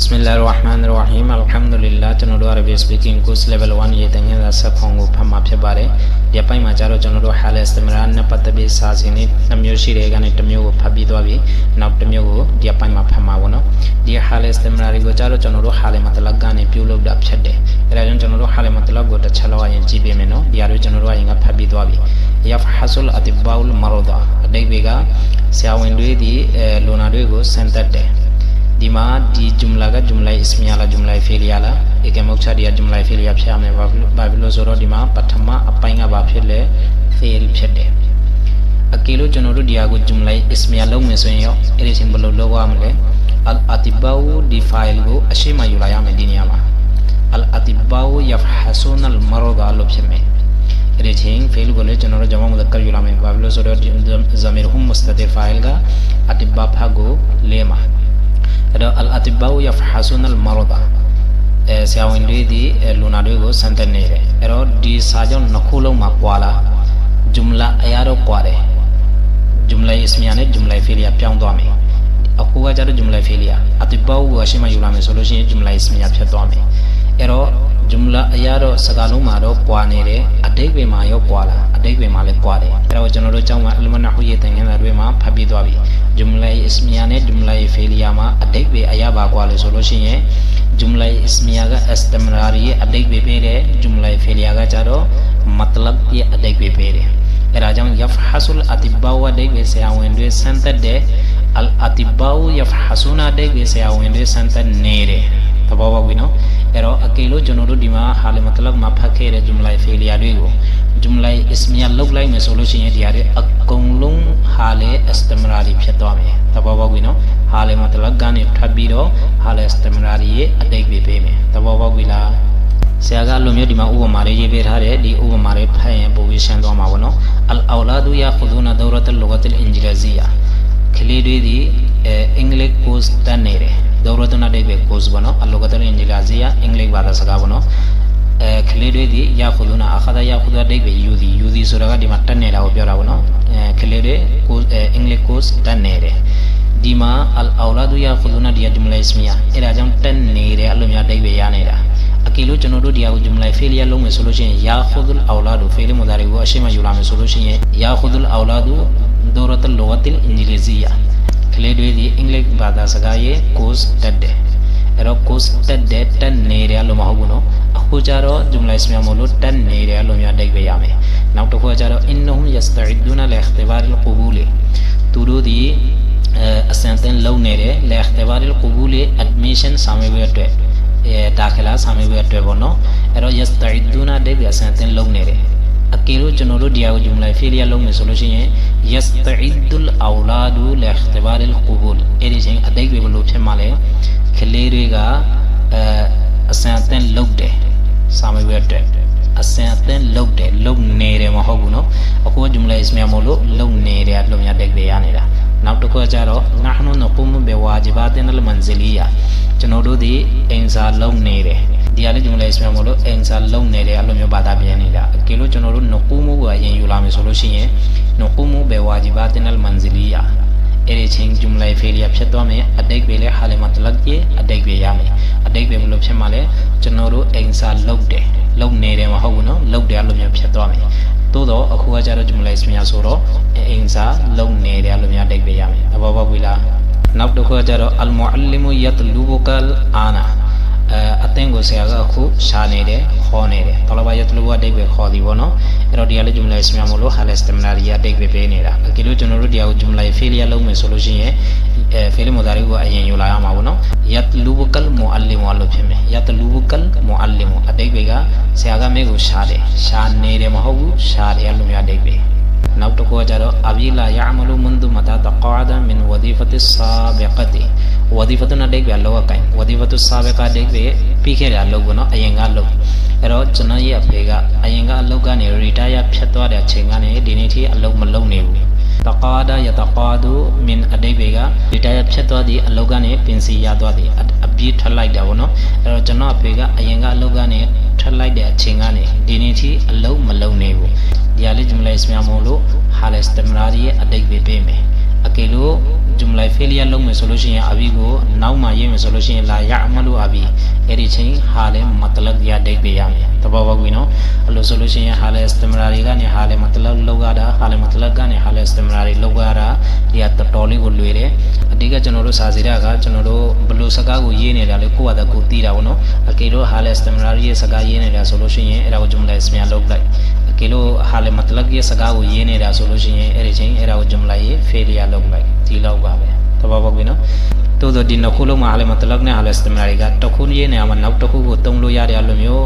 Bismillahirrahmanirrahim Alhamdulillah ကျွန်တော်တို့ Arabic speaking course level 1ရေတငယ်သာဆက်ခွန်ကိုဖတ်မှာဖြစ်ပါတယ်။ဒီပိုင်းမှာကျတော့ကျွန်တော်တို့ hal istimrar နဲ့ပတ်သက်ပြီးစာစဉ်လေးတစ်မျိုးရှိတဲ့ကနေတစ်မျိုးကိုဖတ်ပြီးသွားပြီ။နောက်တစ်မျိုးကိုဒီပိုင်းမှာဖတ်မှာပေါ့နော်။ဒီ hal istimrar ကိုကျတော့ကျွန်တော်တို့ hal matlab ကနေပြုလုပ်တာဖြစ်တယ်။အဲဒါကြောင့်ကျွန်တော်တို့ hal matlab ကိုတစ်ချက်လောက်အရင်ကြည့်ပေးမယ်နော်။ဒီအရကျွန်တော်တို့အရင်ကဖတ်ပြီးသွားပြီ။ yafhasul atibbaul marada အတိတ်တွေကဆရာဝန်တွေဒီအဲလူနာတွေကိုစမ်းသပ်တယ်။ ဒီမှာဒီဂျုမလာကဂျုမလာအစ္စမီယာလားဂျုမလာဖေလီယာလားဧကမုတ်ချဒီယာဂျုမလာဖေလီယာဖြစ်ရမယ်ဘာဖြစ်ဘာဖြစ်လို့ဆိုတော့ဒီမှာပထမအပိုင်းကဘာဖြစ်လဲဖေလဖြစ်တယ်အကီလို့ကျွန်တော်တို့ဒီဟာကိုဂျုမလာအစ္စမီယာလုံးမယ်ဆိုရင်ရောအဲ့ဒီချင်းဘယ်လိုလုပ်ရမလဲအလ်အတီဘာဝဒီဖိုင်ကိုအရှိမယူလာရမယ်ဒီနေရာမှာအလ်အတီဘာဝယဖဟဆူနလ်မရဒါလို့ဖြစ်မယ်အဲ့ဒီချင်းဖေလကိုလည်းကျွန်တော်တို့ဂျမမုဒကရယူလာမယ်ဘာဖြစ်လို့ဆိုတော့ဇမီရဟွမ်မစတတီဖိုင်ကအတီဘာဖာကိုလေမှာ အဲ့တော့ al atibau yafhasun al marada အဲဆရာဝန်တွေဒီလူနာတွေကိုစမ်းသပ်နေတယ်အဲ့တော့ဒီစာကြောင့်နှစ်ခုလုံးမှာပွာလာဂျုမလာအရာတော့ပွာတယ်ဂျုမလာအစ္စမီယာနဲ့ဂျုမလာဖီလီယာပြောင်းသွားမယ်အခုကကျတော့ဂျုမလာဖီလီယာအတိဘောကိုအရှိမယူလာမယ်ဆိုလို့ရှိရင်ဂျုမလာအစ္စမီယာဖြစ်သွားမယ် အဲ့တော့ဂျုမလာအရာတော့စကားလုံးမှာတော့ပွာနေတယ်အတိတ်ပဲမှာရောပွာလာအတိတ်ပဲမှာလည်းပွာတယ်အဲ့တော့ကျွန်တော်တို့ကျောင်းမှာအလမနာဟူရဲ့သင်ခန်းစာတွေမှာဖတ်ပြီးသွားပြီဂျုမလာအစ္စမီယာနဲ့ဂျုမလာဖီလီယာမှာအတိတ်ပဲအရာပါကွာလို့ဆိုလို့ရှိရင်ဂျုမလာအစ္စမီယာကအစတမရာရီရဲ့အတိတ်ပဲပေးတယ်ဂျုမလာဖီလီယာကကျတော့မတလဘ်ရဲ့အတိတ်ပဲပေးတယ်အဲ့ဒါကြောင့် yafhasul atibba wa ဒိတ်ပဲဆရာဝန်တွေစမ်းသက်တဲ့ al atibba yafhasuna ဒိတ်ပဲဆရာဝန်တွေစမ်းသက်နေတယ် သဘောပေါက်ပြီနော်အဲ့တော့အကေလို့ကျွန်တော်တို့ဒီမှာဟာလီမတလဘ်မှာဖတ်ခဲ့တဲ့ဂျုမလာဖီလီယာတွေကိုဂျုမလာအစ္စမီယာလုတ်လိုက်မယ်ဆိုလို့ရှိရင်ဒီဟာတွေအကုန်လုံးဟာလေအစတမရာရီဖြစ်သွားမယ်သဘောပေါက်ပြီနော်ဟာလေမတလဘ်ကနေထပ်ပြီးတော့ဟာလေအစတမရာရီရဲ့အတိတ်ပဲပေးမယ်သဘောပေါက်ပြီလားဆရာကလိုမျိုးဒီမှာဥပမာလေးရေးပေးထားတယ်ဒီဥပမာလေးဖတ်ရင်ပိုပြီးရှင်းသွားမှာပေါ့နော်အလ်အောလာဒူယာခူဒူနာဒူရတ်လ်လူဂတ်လ်အင်ဂျီလဇီယာကလေးတွေဒီအင်္ဂလိပ် course တက်နေတယ် ဒူရတ်နာဒိတ်ပဲ course ပေါ့နော်အလူဂတ်လ်အင်ဂျီလဇီယာအင်္ဂလိပ်ဘာသာစကားပေါ့နော်အဲကလေးတွေဒီယာခူဒူနာအခါဒယာခူဒူဒိတ်ပဲယူသည်ယူသည်ဆိုတာကဒီမှာတက်နေတာကိုပြောတာပေါ့နော်အဲကလေးတွေ course အင်္ဂလိပ် course တက်နေတယ်ဒီမှာအလ်အောလာဒူယာခူဒူနာဒီယာဂျုမလာအစ္စမီယာအဲ့ဒါကြောင့်တက်နေတယ်အဲ့လိုမျိုးဒိတ်ပဲရနေတာအကီလို့ကျွန်တော်တို့ဒီဟာကိုဂျုမလာဖေလီယာလုံးမယ်ဆိုလို့ရှိရင်ယာခူဒူလ်အောလာဒူဖေလီမူဒါရီကိုအရှိမယူလာမယ်ဆိုလို့ရှိရင်ယာခူဒူလ်အောလာဒူဒိုရတ်လ်လောဝတ်လ်အင်ဂျီလီဇီယာက လေးတွေဒီအင်္ဂလိပ်ဘာသာစကားရဲ့ course တက်တယ်အဲ့တော့ course တက်တယ်တက်နေတယ်လို့မဟုတ်ဘူးနော်အခုကျတော့ဂျုမလာအစ္စမီယာမို့လို့တက်နေတယ်လို့များဒိတ်ပဲရမယ်နောက်တစ်ခုကကျတော့ innahum yasta'iduna li ikhtibar al-qubul သူတို့ဒီအစံသင်လုံနေတယ် li ikhtibar al-qubul admission စာမေးပွဲအတွက်အဲဒါခလာစာမေးပွဲအတွက်ပေါ့နော်အဲ့တော့ yasta'iduna ဒိတ်ပဲအစံသင်လုံနေတယ်အ ကယ်လို့ကျွန်တော်တို့ဒီဟာကိုဂျုမလာဖေလီယာလုံးမယ်ဆိုလို့ရှိရင် yasta'idul awladu li ikhtibar al-qubul အဲ့ဒီချင်းအတိတ်ပဲဘယ်လိုဖြစ်မှာလဲကလေးတွေကအဲအစံအသင်လုတ်တယ်စာမေးပွဲအတွက်အစံအသင်လုတ်တယ်လုတ်နေတယ်မဟုတ်ဘူးเนาะအခုဂျုမလာအစ္စမီယာမို့လို့လုတ်နေတယ်လို့များတက်ကြရနေတာ နောက်တစ်ခုကျတော့နဟနုနကုမဘဝါဂျီဘာတင်လ်မန်ဇီလီယာကျွန်တော်တို့ဒီအင်စာလုံနေတယ်ဒီဟာလေးဂျုမလာအစ္စမီယာမို့လို့အင်စာလုံနေတယ်အဲ့လိုမျိုးဘာသာပြန်နေတာအကယ်လို့ကျွန်တော်တို့နကုမှုကအရင်ယူလာမယ်ဆိုလို့ရှိရင်နကုမှုဘဝါဂျီဘာတင်လ်မန်ဇီလီယာအဲ့ဒီချင်းဂျုမလာဖေလီယာဖြစ်သွားမယ်အတိတ်ပဲလေဟာလီမတ်လတ်ကြီးအတိတ်ပဲရမယ်အတိတ်ပဲဘလို့ဖြစ်မှလဲကျွန်တော်တို့အိမ်စာလုတ်တယ်လုတ်နေတယ်မဟုတ်ဘူးနော်လုတ်တယ်အဲ့လိုမျိုးဖြစ်သွားမယ် သို့တော့အခုကကြတော့ဂျုမလာစမီယာဆိုတော့အိမ်စာလုတ်နေတယ်အဲ့လိုမျိုးအတိတ်ပဲရမယ်အဘောဘောပြီလားနောက်တစ်ခုကကြတော့အလ်မူအလ္လီမူယတ်လူဘကလ်အာနာအဲအသင်ကိုဆရာကအခုရှာနေတယ်ခေါ်နေတယ်တလဘာယတ်လူဘအတိတ်ပဲခေါ်သည်ပေါ့နော်အဲ့တော့ဒီကလေးဂျုမလာစမီယာမလို့ဟာလက်စတမနာရီအတိတ်ပဲပေးနေတာအကယ်လို့ကျွန်တော်တို့ဒီဟာကိုဂျုမလာဖေလီယာလုံးမယ်ဆိုလို့ရှိရင် အဲဖေလီမိုဒါရီကိုအရင်ယူလာရမှာပေါ့နော်ယတ်လူဘကလ်မူအလ္လီမူလို့ဖြစ်မယ်ယတ်လူဘကလ်မူအလ္လီမူအတိတ်ပဲကဆရာကမဲကိုရှာတယ်ရှာနေတယ်မဟုတ်ဘူးရှာတယ်အဲ့လိုမျိုးအတိတ်ပဲနောက်တစ်ခုကကြတော့အဘီလာယာမလူမန်ဒူမတာတကာဒမင်ဝဒီဖတ်ဆာဘီကတီဝဒီဖတ်နာဒိတ်ပဲလောကကိုင်ဝဒီဖတ်ဆာဘီကဒိတ်ပဲပြီးခဲ့တာလို့ကောနော်အရင်ကလို့အဲ့တော့ကျွန်တော်ရဲ့အဖေကအရင်ကအလုပ်ကနေ retire ဖြတ်သွားတဲ့အချိန်ကနေဒီနေ့ထိအလုပ်မလုပ်နေဘူး တကာဒယတကာဒူမင်အဒိတ်ဘေက retire ဖြတ်သွားသည့်အလုပ်ကနေပင်စီရသွားသည့်အပြည့်ထွက်လိုက်တာပေါ့နော်အဲ့တော့ကျွန်တော်အဖေကအရင်ကအလုပ်ကနေထွက်လိုက်တဲ့အချိန်ကနေဒီနေ့ထိအလုပ်မလုပ်နေဘူးဒီဟာလေးဂျမလာအစ္စမီယာမို့လို့ဟာလက်စတမရာရဲ့အတိတ်ပဲပေးမယ်အကယ်လို့ jumla failure လုပ်မယ်ဆိုလို့ရှိရင်အဘီကိုနောက်မှရေးမယ်ဆိုလို့ရှိရင်လာရအမလို့အဘီအဲ့ဒီချင်းဟာလေမတလကရဒိတ်ပေးရမယ်တဘောပေါက်ပြီနော်အဲ့လိုဆိုလို့ရှိရင်ဟာလေ stamina တွေကနေဟာလေမတလကလောက်ရတာဟာလေမတလကကနေဟာလေ stamina တွေလောက်ရတာဒီကတော်တော်လေးကိုလွယ်တယ်အဓိကကျွန်တော်တို့စာစီရကကျွန်တော်တို့ဘလို့စကားကိုရေးနေတာလေကိုယ့်ဟာတကိုသိတာပေါ့နော်အကယ်လို့ဟာလေ stamina ရဲ့စကားရေးနေတာဆိုလို့ရှိရင်အဲ့ဒါကို jumla စမြန်လောက်လိုက်အကယ်လို့ဟာလေမတလကရဲ့စကားကိုရေးနေတာဆိုလို့ရှိရင်အဲ့ဒီချင်းအဲ့ဒါကို jumla ရဲ့ failure လောက်လိုက်ဒီလောက်ပါပဲတဘောပေါက်ပြီနော် တိုးတော့ဒီနှစ်ခုလုံးမှာဟာလေမတလကနဲ့ဟာလေ stamina တွေကတစ်ခုရေးနေအောင်နောက်တစ်ခုကိုသုံးလို့ရတဲ့အလိုမျိုး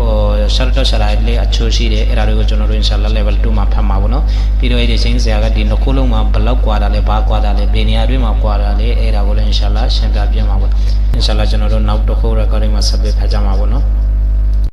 short short ရှာလိုက်လေအချိုးရှိတယ်အဲ့ဒါတွေကိုကျွန်တော်တို့ inshallah level 2မှာဖတ်မှာပေါ့နော်ပြီးတော့အဲ့ဒီချင်းစရာကဒီနှစ်ခုလုံးမှာဘလောက်ကွာတာလဲဘာကွာတာလဲဘယ်နေရာတွေမှာကွာတာလဲအဲ့ဒါကိုလည်း inshallah ရှင်းပြပြမှာပေါ့ inshallah ကျွန်တော်တို့နောက်တစ်ခု recording မှာဆက်ပြီးဖတ်ကြမှာပေါ့နော်